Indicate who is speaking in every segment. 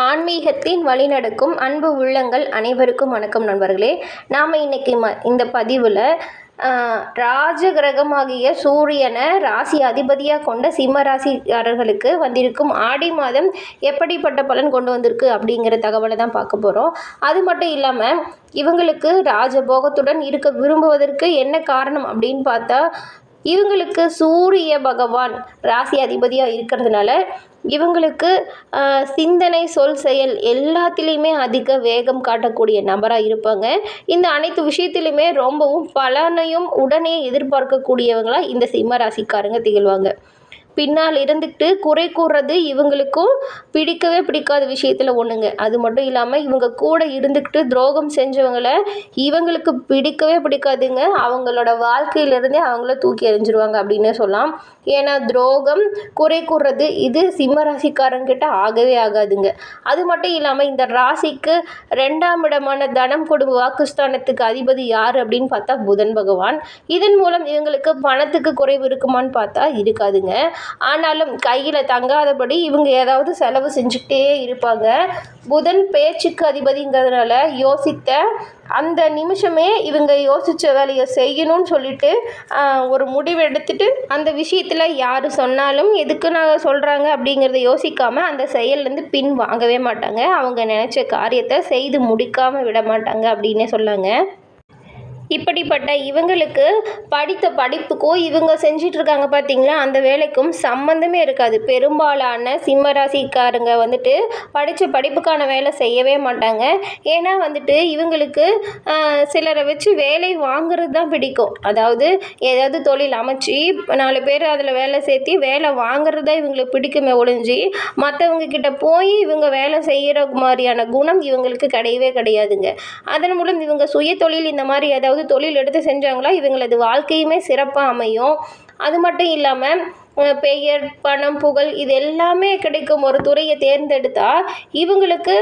Speaker 1: ஆன்மீகத்தின் வழிநடக்கும் அன்பு உள்ளங்கள் அனைவருக்கும் வணக்கம் நண்பர்களே. நாம் இன்னைக்கு ம இந்த பதிவில் ராஜ கிரகமாகிய சூரியனை ராசி அதிபதியாக கொண்ட சிம்ம ராசிக்காரர்களுக்கு வந்திருக்கும் ஆடி மாதம் எப்படிப்பட்ட பலன் கொண்டு வந்திருக்கு அப்படிங்கிற தகவலை தான் பார்க்க போகிறோம் அது மட்டும் இல்லாமல் இவங்களுக்கு ராஜபோகத்துடன் இருக்க விரும்புவதற்கு என்ன காரணம் அப்படின்னு பார்த்தா இவங்களுக்கு சூரிய பகவான் ராசி அதிபதியாக இருக்கிறதுனால இவங்களுக்கு சிந்தனை சொல் செயல் எல்லாத்துலேயுமே அதிக வேகம் காட்டக்கூடிய நபராக இருப்பாங்க. இந்த அனைத்து விஷயத்துலையுமே ரொம்பவும் பலனையும் உடனே எதிர்பார்க்கக்கூடியவங்களாக இந்த சிம்ம ராசிக்காரங்க திகழ்வாங்க. பின்னால் இருந்துக்கிட்டு குறை கூறுறது இவங்களுக்கும் பிடிக்கவே பிடிக்காத விஷயத்தில் ஒன்றுங்க அது மட்டும் இல்லாமல் இவங்க கூட இருந்துக்கிட்டு துரோகம் செஞ்சவங்களை இவங்களுக்கு பிடிக்கவே பிடிக்காதுங்க. அவங்களோட வாழ்க்கையிலேருந்தே அவங்கள தூக்கி எறிஞ்சிருவாங்க அப்படின்னே சொல்லலாம். ஏன்னா துரோகம் குறை கூறுறது இது சிம்ம ராசிக்காரங்கிட்ட ஆகவே ஆகாதுங்க. அது மட்டும் இல்லாமல் இந்த ராசிக்கு ரெண்டாம் இடமான தனம் கொடுங்க வாக்குஸ்தானத்துக்கு அதிபதி யார் அப்படின்னு பார்த்தா புதன் பகவான். இதன் மூலம் இவங்களுக்கு பணத்துக்கு குறைவு இருக்குமான்னு பார்த்தா இருக்காதுங்க. ஆனாலும் கையில் தங்காதபடி இவங்க ஏதாவது செலவு செஞ்சுக்கிட்டே இருப்பாங்க. புதன் பேச்சுக்கு அதிபதிங்கிறதுனால யோசித்த அந்த நிமிஷமே இவங்க யோசித்த வேலையை செய்யணும்னு சொல்லிட்டு ஒரு முடிவு எடுத்துட்டு அந்த விஷயத்தில் யார் சொன்னாலும் எதுக்கு நான் சொல்கிறாங்க அப்படிங்கிறத யோசிக்காமல் அந்த செயல்லேருந்து பின் வாங்கவே மாட்டாங்க. அவங்க நினச்ச காரியத்தை செய்து முடிக்காமல் விட மாட்டாங்க அப்படின்னே சொல்லாங்க. இப்படிப்பட்ட இவங்களுக்கு படித்த படிப்புக்கும் இவங்க செஞ்சிட்ருக்காங்க பார்த்தீங்களா? அந்த வேலைக்கும் சம்மந்தமே இருக்காது. பெரும்பாலான சிம்ம ராசிக்காரங்க வந்துட்டு படித்த படிப்புக்கான வேலை செய்யவே மாட்டாங்க. ஏன்னா வந்துட்டு இவங்களுக்கு சிலரை வச்சு வேலை வாங்குறது தான் பிடிக்கும். அதாவது ஏதாவது தொழில் அமைச்சு நாலு பேர் அதில் வேலை சேர்த்து வேலை வாங்குறது தான் இவங்களுக்கு பிடிக்குமே ஒழிஞ்சு மற்றவங்க கிட்ட போய் இவங்க வேலை செய்கிற மாதிரியான குணம் இவங்களுக்கு கிடையவே கிடையாதுங்க. அதன் மூலம் இவங்க சுய தொழில் இந்த மாதிரி ஏதாவது தொழில் எடுத்து செஞ்சாங்களோ இவங்களது வாழ்க்கையுமே சிறப்பாக அமையும். அது மட்டும் இல்லாமல் பெயர் பணம் புகழ் இது எல்லாமே கிடைக்கும் ஒரு துறையை தேர்ந்தெடுத்தால் இவங்களுக்கு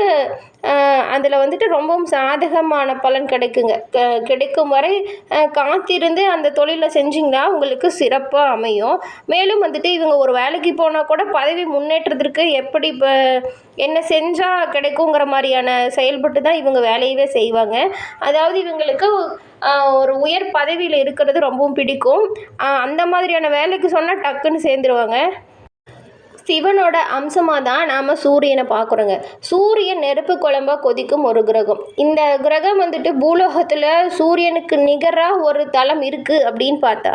Speaker 1: அதில் வந்துட்டு ரொம்பவும் சாதகமான பலன் கிடைக்குங்க. க- கிடைக்கும் வரை காத்திருந்து அந்த தொழிலை செஞ்சிங்கன்னா உங்களுக்கு சிறப்பாக அமையும். மேலும் வந்துட்டு இவங்க ஒரு வேலைக்கு போனால் கூட பதவி முன்னேற்றத்திற்கு எப்படி இப்போ என்ன செஞ்சால் கிடைக்குங்கிற மாதிரியான செயல்பட்டு தான் இவங்க வேலையவே செய்வாங்க. அதாவது இவங்களுக்கு ஒரு உயர் பதவியில் இருக்கிறது ரொம்பவும் பிடிக்கும். அந்த மாதிரியான வேலைக்கு சொன்னால் டக்குன்னு சேர்ந்துருவாங்க. சிவனோட அம்சமாக தான் நாம் சூரியனை பார்க்குறோங்க. சூரியன் நெருப்பு குழம்பாக கொதிக்கும் ஒரு கிரகம். இந்த கிரகம் வந்துட்டு பூலோகத்தில் சூரியனுக்கு நிகராக ஒரு தலம் இருக்குது அப்படின்னு பார்த்தா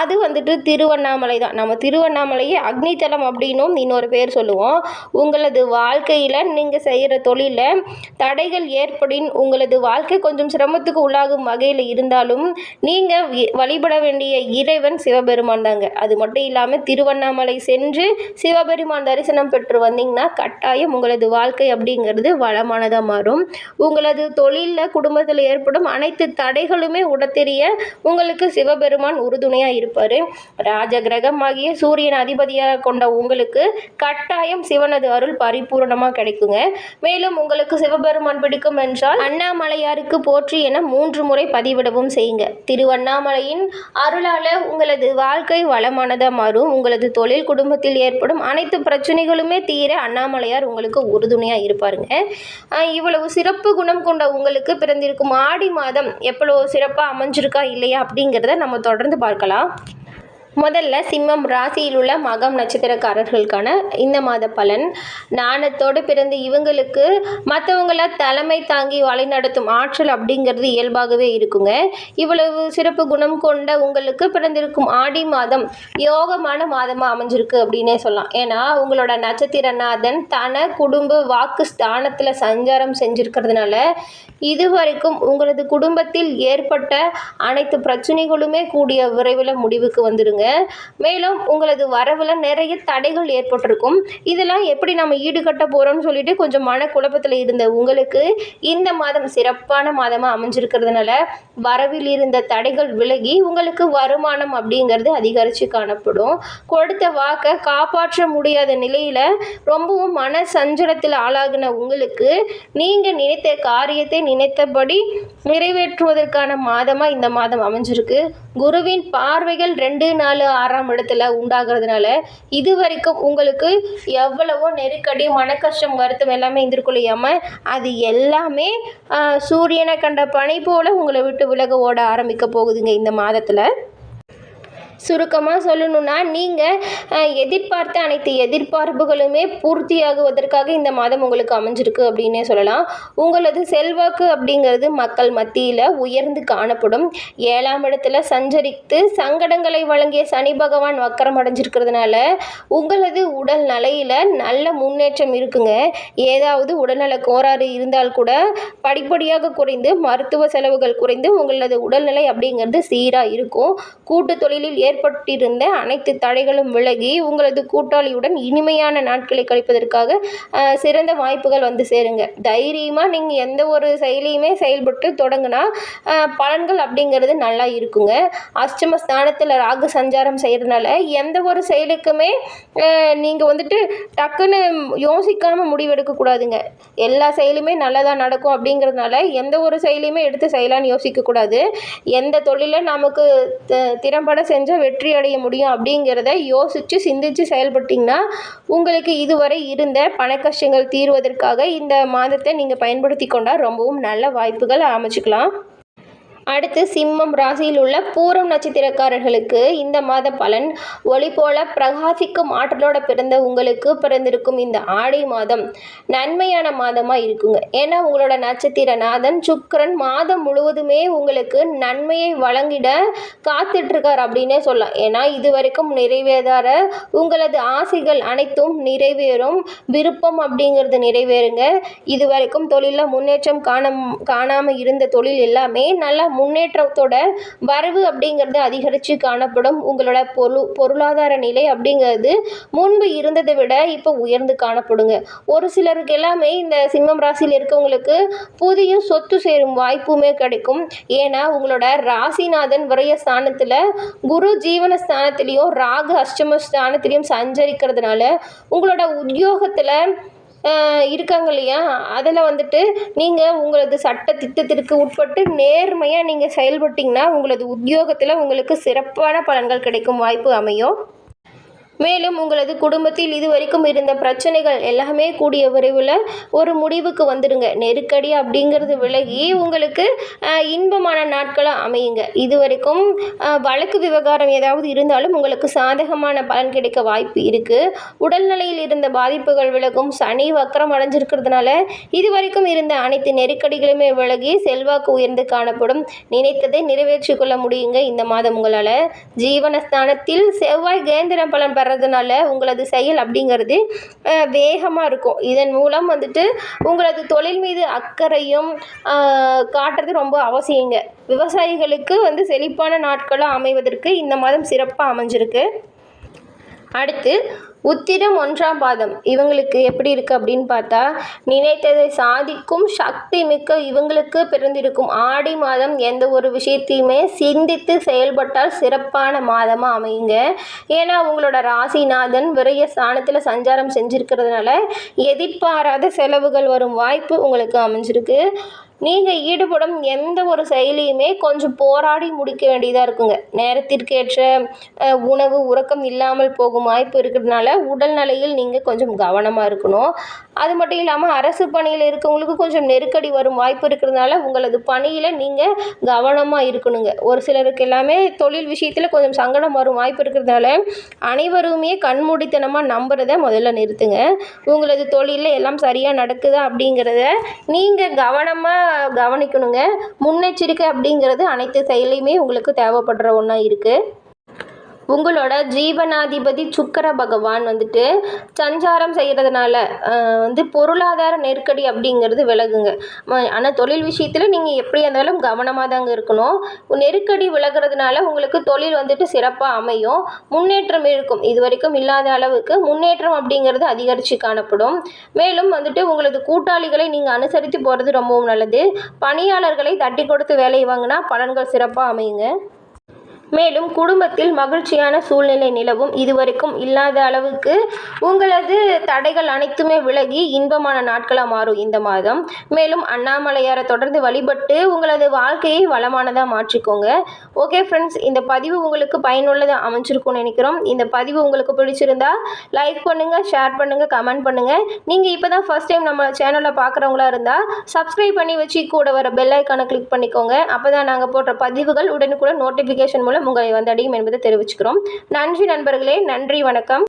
Speaker 1: அது வந்துட்டு திருவண்ணாமலை தான் நம்ம திருவண்ணாமலையே அக்னி தலம் அப்படின்னும் இன்னொரு பேர் சொல்லுவோம். உங்களது வாழ்க்கையில் நீங்கள் செய்கிற தொழிலில் தடைகள் ஏற்படின் உங்களது வாழ்க்கை கொஞ்சம் சிரமத்துக்கு உள்ளாகும் வகையில் இருந்தாலும் நீங்கள் வழிபட வேண்டிய இறைவன் சிவபெருமான் தாங்க அது மட்டும் இல்லாமல் திருவண்ணாமலை சென்று சிவ சிவபெருமான் தரிசனம் பெற்று வந்தீங்கன்னா கட்டாயம் உங்களது வாழ்க்கை அப்படிங்கிறது வளமானதாக மாறும். உங்களது தொழிலில் குடும்பத்தில் ஏற்படும் அனைத்து தடைகளுமே உடத்தெரிய உங்களுக்கு சிவபெருமான் உறுதுணையாக இருப்பார். ராஜ கிரகமாகிய சூரியன் அதிபதியாக கொண்ட உங்களுக்கு கட்டாயம் சிவனது அருள் பரிபூரணமாக கிடைக்குங்க. மேலும் உங்களுக்கு சிவபெருமான் பிடிக்கும் என்றால் அண்ணாமலையாருக்கு போற்றி என மூன்று முறை பதிவிடவும் செய்யுங்க. திருவண்ணாமலையின் அருளால் உங்களது வாழ்க்கை வளமானதாக மாறும். உங்களது தொழில் குடும்பத்தில் ஏற்படும் அனைத்து பிரச்சனைகளுமே தீர அண்ணாமலையார் உங்களுக்கு உறுதுணையாக இருப்பாருங்க. இவ்வளவு சிறப்பு குணம் கொண்ட உங்களுக்கு பிறந்திருக்கும் ஆடி மாதம் எவ்வளோ சிறப்பாக அமைஞ்சிருக்கா இல்லையா அப்படிங்கிறத நம்ம தொடர்ந்து பார்க்கலாம். முதல்ல சிம்மம் ராசியில் உள்ள மகம் நட்சத்திரக்காரர்களுக்கான இந்த மாத பலன். நாணத்தோடு பிறந்த இவங்களுக்கு மற்றவங்கள தலைமை தாங்கி வழிநடத்தும் ஆற்றல் அப்படிங்கிறது இயல்பாகவே இருக்குங்க. இவ்வளவு சிறப்பு குணம் கொண்ட உங்களுக்கு பிறந்திருக்கும் ஆடி மாதம் யோகமான மாதமாக அமைஞ்சிருக்கு அப்படின்னே சொல்லலாம். ஏன்னா உங்களோட நட்சத்திரநாதன் தன குடும்ப வாக்கு ஸ்தானத்தில் சஞ்சாரம் செஞ்சிருக்கிறதுனால இதுவரைக்கும் உங்களது குடும்பத்தில் ஏற்பட்ட அனைத்து பிரச்சனைகளுமே கூடிய விரைவில் முடிவுக்கு வந்துடுங்க மேலும் உங்களது வரவில் நிறைய தடைகள் ஏற்பட்டிருக்கும். இதெல்லாம் எப்படி நம்ம ஈடுகட்ட போகிறோம்னு சொல்லிட்டு கொஞ்சம் மனக்குழப்பத்தில் இருந்த உங்களுக்கு இந்த மாதம் சிறப்பான மாதமாக அமைஞ்சிருக்கிறதுனால வரவில் இருந்த தடைகள் விலகி உங்களுக்கு வருமானம் அப்படிங்கிறது அதிகரித்து காணப்படும். கொடுத்த வாக்கை காப்பாற்ற முடியாத நிலையில் ரொம்பவும் மன சஞ்சலத்தில் ஆளாகின உங்களுக்கு நீங்கள் நினைத்த காரியத்தை நினைத்தபடி நிறைவேற்றுவதற்கான மாதமாக இந்த மாதம் அமைஞ்சிருக்கு. குருவின் பார்வைகள் ரெண்டு நாள் நாலு ஆறாம் இடத்துல உண்டாகிறதுனால இது வரைக்கும் உங்களுக்கு எவ்வளவோ நெருக்கடி மன கஷ்டம் வருத்தம் எல்லாமே எதிர்கொள்ளாமல் அது எல்லாமே சூரியனை கண்ட பனை போல் உங்களை விட்டு விலக ஓட ஆரம்பிக்க போகுதுங்க இந்த மாதத்தில். சுருக்கமாக சொல்லணும்னா நீங்கள் எதிர்பார்த்த அனைத்து எதிர்பார்ப்புகளுமே பூர்த்தியாகுவதற்காக இந்த மாதம் உங்களுக்கு அமைஞ்சிருக்கு அப்படின்னே சொல்லலாம். உங்களது செல்வாக்கு அப்படிங்கிறது மக்கள் மத்தியில் உயர்ந்து காணப்படும். ஏழாம் இடத்துல சஞ்சரித்து சங்கடங்களை வழங்கிய சனி பகவான் வக்கரம் அடைஞ்சிருக்கிறதுனால உங்களது உடல் நிலையில் நல்ல முன்னேற்றம் இருக்குங்க. ஏதாவது உடல்நல கோளாறு இருந்தால் கூட படிப்படியாக குறைந்து மருத்துவ செலவுகள் குறைந்து உங்களது உடல்நிலை அப்படிங்கிறது சீராக இருக்கும். கூட்டு தொழிலில் ஏற்பட்டிருந்த அனைத்து தடைகளும் விலகி உங்களது கூட்டாளியுடன் இனிமையான நாட்களை கழிப்பதற்காக சிறந்த வாய்ப்புகள் வந்து சேருங்க. தைரியமாக நீங்கள் எந்த ஒரு செயலியுமே செயல்பட்டு தொடங்கினா பலன்கள் அப்படிங்கிறது நல்லா இருக்குங்க. அஷ்டம ஸ்தானத்தில் ராகு சஞ்சாரம் செய்கிறதுனால எந்த ஒரு செயலுக்குமே நீங்கள் வந்துட்டு டக்குன்னு யோசிக்காமல் முடிவெடுக்கக்கூடாதுங்க. எல்லா செயலுமே நல்லதாக நடக்கும் அப்படிங்கிறதுனால எந்த ஒரு செயலையுமே எடுத்து செய்யலான்னு யோசிக்கக்கூடாது. எந்த தொழிலை நமக்கு த- திறம்பட செஞ்சால் வெற்றி அடைய முடியும் அப்படிங்கிறத யோசித்து சிந்தித்து செயல்பட்டிங்கன்னா உங்களுக்கு இதுவரை இருந்த பண கஷ்டங்கள் தீர்வதற்காக இந்த மாதத்தை நீங்கள் பயன்படுத்தி கொண்டால் ரொம்பவும் நல்ல வாய்ப்புகள் அமைச்சுக்கலாம். அடுத்து சிம்மம் ராசியில் உள்ள பூரம் நட்சத்திரக்காரர்களுக்கு இந்த மாத பலன் ஒளி போல பிரகாசிக்கும் ஆற்றலோட பிறந்த உங்களுக்கு பிறந்திருக்கும் இந்த ஆடை மாதம். நன்மையான மாதமாக இருக்குங்க. ஏன்னா உங்களோட நட்சத்திர நாதன் சுக்கிரன் மாதம் முழுவதுமே உங்களுக்கு நன்மையை வழங்கிட காத்துட்ருக்கார் அப்படின்னே சொல்லலாம். ஏன்னா இது வரைக்கும் நிறைவேறாத உங்களது ஆசைகள் அனைத்தும் நிறைவேறும். விருப்பம் அப்படிங்கிறது நிறைவேறுங்க. இது வரைக்கும் தொழிலில் முன்னேற்றம் காண காணாமல் இருந்த தொழில் எல்லாமே நல்லா முன்னேற்றத்தோட வரவு அப்படிங்கிறது அதிகரித்து காணப்படும். உங்களோட பொரு பொருளாதார நிலை அப்படிங்கிறது முன்பு இருந்ததை விட இப்போ உயர்ந்து காணப்படுங்க. ஒரு சிலருக்கு எல்லாமே இந்த சிம்மம் ராசியில் இருக்கவங்களுக்கு புதிய சொத்து சேரும் வாய்ப்புமே கிடைக்கும். ஏன்னா உங்களோட ராசிநாதன் விரைய ஸ்தானத்தில் குரு ஜீவன ஸ்தானத்திலையும் ராகு அஷ்டம ஸ்தானத்திலையும் சஞ்சரிக்கிறதுனால உங்களோட உத்தியோகத்தில் இருக்காங்க இல்லையா? அதில் வந்துட்டு நீங்கள் உங்களது சட்ட திட்டத்திற்கு உட்பட்டு நேர்மையாக நீங்கள் செயல்பட்டிங்கன்னா உங்களது உத்தியோகத்தில் உங்களுக்கு சிறப்பான பலன்கள் கிடைக்கும் வாய்ப்பு அமையும். மேலும் உங்களது குடும்பத்தில் இதுவரைக்கும் இருந்த பிரச்சனைகள் எல்லாமே கூடிய விரைவில் ஒரு முடிவுக்கு வந்துடுங்க. நெருக்கடி அப்படிங்கிறது விலகி உங்களுக்கு இன்பமான நாட்களாக அமையுங்க. இதுவரைக்கும் வழக்கு விவகாரம் ஏதாவது இருந்தாலும் உங்களுக்கு சாதகமான பலன் கிடைக்க வாய்ப்பு இருக்குது உடல்நிலையில் இருந்த பாதிப்புகள் விலகும். சனி வக்கரம் அடைஞ்சிருக்கிறதுனால இதுவரைக்கும் இருந்த அனைத்து நெருக்கடிகளுமே விலகி செல்வாக்கு உயர்ந்து காணப்படும். நினைத்ததை நிறைவேற்றிக் கொள்ள முடியுங்க. இந்த மாதம் உங்களால் ஜீவனஸ்தானத்தில் செவ்வாய் கேந்திர பலன் வர்றதுனால உங்களது செயல் அப்படிங்கிறது வேகமாக இருக்கும். இதன் மூலம் வந்துட்டு உங்களது தொழில் மீது அக்கறையும் காட்டுறது ரொம்ப அவசியங்க. விவசாயிகளுக்கு வந்து செழிப்பான நாட்களாக அமைவதற்கு இந்த மாதம் சிறப்பாக அமைஞ்சிருக்கு. அடுத்து உத்திரம் ஒன்றாம் பாதம். இவங்களுக்கு எப்படி இருக்குது அப்படின்னு பார்த்தா நினைத்ததை சாதிக்கும் சக்தி மிக்க இவங்களுக்கு பிறந்திருக்கும். ஆடி மாதம் எந்த ஒரு விஷயத்தையுமே சிந்தித்து செயல்பட்டால் சிறப்பான மாதமாக அமையுங்க. ஏன்னா உங்களோட ராசிநாதன் விரைய ஸ்தானத்தில் சஞ்சாரம் செஞ்சுருக்கிறதுனால எதிர்பாராத செலவுகள் வரும் வாய்ப்பு உங்களுக்கு அமைஞ்சிருக்கு. நீங்கள் ஈடுபடும் எந்த ஒரு செயலியுமே கொஞ்சம் போராடி முடிக்க வேண்டியதாக இருக்குங்க. நேரத்திற்கேற்ற உணவு உறக்கம் இல்லாமல் போகும் வாய்ப்பு இருக்கிறதுனால உடல்நிலையில் நீங்கள் கொஞ்சம் கவனமாக இருக்கணும். அது மட்டும் இல்லாமல் அரசு பணியில் இருக்கவங்களுக்கு கொஞ்சம் நெருக்கடி வரும் வாய்ப்பு இருக்கிறதுனால உங்களது பணியில் நீங்கள் கவனமாக இருக்கணுங்க. ஒரு சிலருக்கு எல்லாமே தொழில் விஷயத்தில் கொஞ்சம் சங்கடம் வரும் வாய்ப்பு இருக்கிறதுனால அனைவருமே கண்மூடித்தனமாக நம்புறத முதல்ல நிறுத்துங்க. உங்களது தொழிலில் எல்லாம் சரியாக நடக்குதா அப்படிங்கிறத நீங்கள் கவனமாக கவனிக்கணுங்க. முன்னெச்சரிக்கை அப்படிங்கிறது அனைத்து செயலையுமே உங்களுக்கு தேவைப்படுற ஒன்றா இருக்குது உங்களோட ஜீவனாதிபதி சுக்கர பகவான் வந்துட்டு சஞ்சாரம் செய்கிறதுனால வந்து பொருளாதார நெருக்கடி அப்படிங்கிறது விலகுங்க. ஆனால் தொழில் விஷயத்தில் நீங்கள் எப்படி இருந்தாலும் கவனமாக தாங்க இருக்கணும். நெருக்கடி விலகிறதுனால உங்களுக்கு தொழில் வந்துட்டு சிறப்பாக அமையும். முன்னேற்றம் இருக்கும். இது வரைக்கும் இல்லாத அளவுக்கு முன்னேற்றம் அப்படிங்கிறது அதிகரித்து காணப்படும். மேலும் வந்துட்டு உங்களது கூட்டாளிகளை நீங்கள் அனுசரித்து போகிறது ரொம்பவும் நல்லது. பணியாளர்களை தட்டி கொடுத்து வேலையை வாங்கினா பலன்கள் சிறப்பாக அமையுங்க. மேலும் குடும்பத்தில் மகிழ்ச்சியான சூழ்நிலை நிலவும் இதுவரைக்கும் இல்லாத அளவுக்கு உங்களது தடைகள் அனைத்துமே விலகி இன்பமான நாட்களாக மாறும் இந்த மாதம். மேலும் அண்ணாமலையாரை தொடர்ந்து வழிபட்டு உங்களது வாழ்க்கையை வளமானதாக மாற்றிக்கோங்க. ஓகே ஃப்ரெண்ட்ஸ் இந்த பதிவு உங்களுக்கு பயனுள்ளதாக அமைஞ்சிருக்கும்னு நினைக்கிறோம். இந்த பதிவு உங்களுக்கு பிடிச்சிருந்தா லைக் பண்ணுங்கள் ஷேர் பண்ணுங்கள் கமெண்ட் பண்ணுங்கள் நீங்கள் இப்போ தான் ஃபஸ்ட் டைம் நம்ம சேனலில் பார்க்குறவங்களா இருந்தால் சப்ஸ்கிரைப் பண்ணி வச்சு கூட வர பெல் ஐக்கானை கிளிக் பண்ணிக்கோங்க. அப்போ தான் நாங்கள் போடுற பதிவுகள் உடனுக்குடன் நோட்டிஃபிகேஷன் மூலம் மூலம் உங்களை வந்தடையும் என்பதை தெரிவிச்சுக்கிறோம். நன்றி நண்பர்களே நன்றி வணக்கம்.